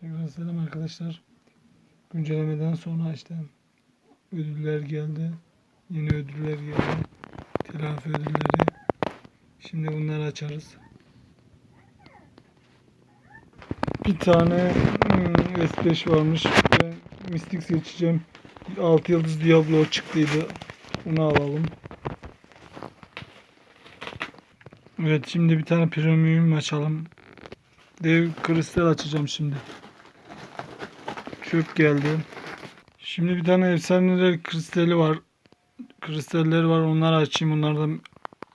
Tekrar selam arkadaşlar. Güncellemeden sonra işte ödüller geldi. Yeni ödüller geldi. Telafi ödülleri. Şimdi bunları açarız. Bir tane hmm, S5 varmış. Ben Mystic seçeceğim. 6 yıldız Diablo çıktıydı. Onu alalım. Evet şimdi bir tane premium açalım. Dev kristal açacağım şimdi. Çöp geldi. Şimdi bir tane efsaneler kristali var. Kristaller var. Onları açayım. Onlardan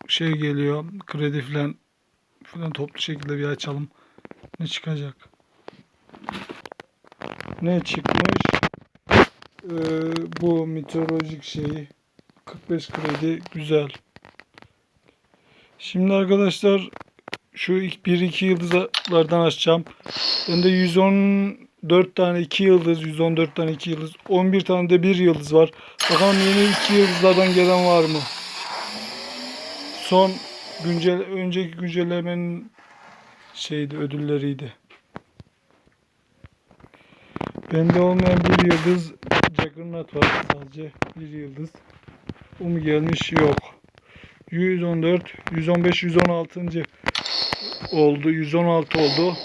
şey geliyor. Kredi falan. Falan toplu şekilde bir açalım. Ne çıkacak? Ne çıkmış? Ee, bu meteorolojik şeyi. 45 kredi. Güzel. Şimdi arkadaşlar şu ilk 1-2 yıldızlardan açacağım. Ben de 110 4 tane 2 yıldız, 114 tane 2 yıldız, 11 tane de 1 yıldız var. Bakalım yeni 2 yıldızlardan gelen var mı? Son güncel önceki güncellemenin şeydi, ödülleriydi. Bende olmayan bir yıldız Juggernaut var sadece bir yıldız. O mu gelmiş? Yok. 114, 115, 116. oldu. 116 oldu.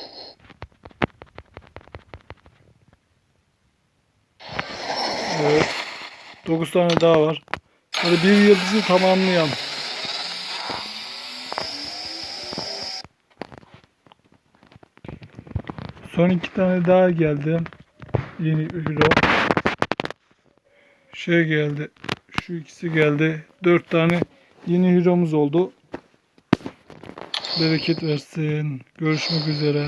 Evet. 9 tane daha var. Böyle bir yıldızı tamamlayalım. Son iki tane daha geldi. Yeni hero. Şey geldi. Şu ikisi geldi. Dört tane yeni hero'muz oldu. Bereket versin. Görüşmek üzere.